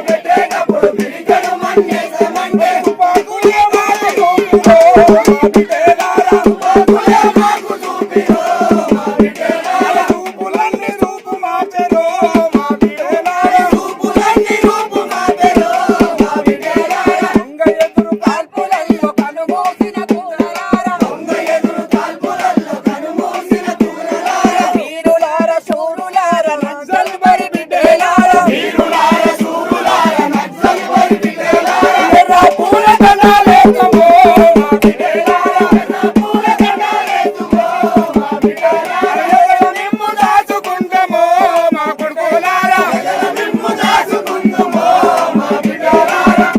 పెట్టేటప్పుడు పిడికెడు మన్నేస్తామంటే తుపాకుల మాట కోపులో మా బిడ్డ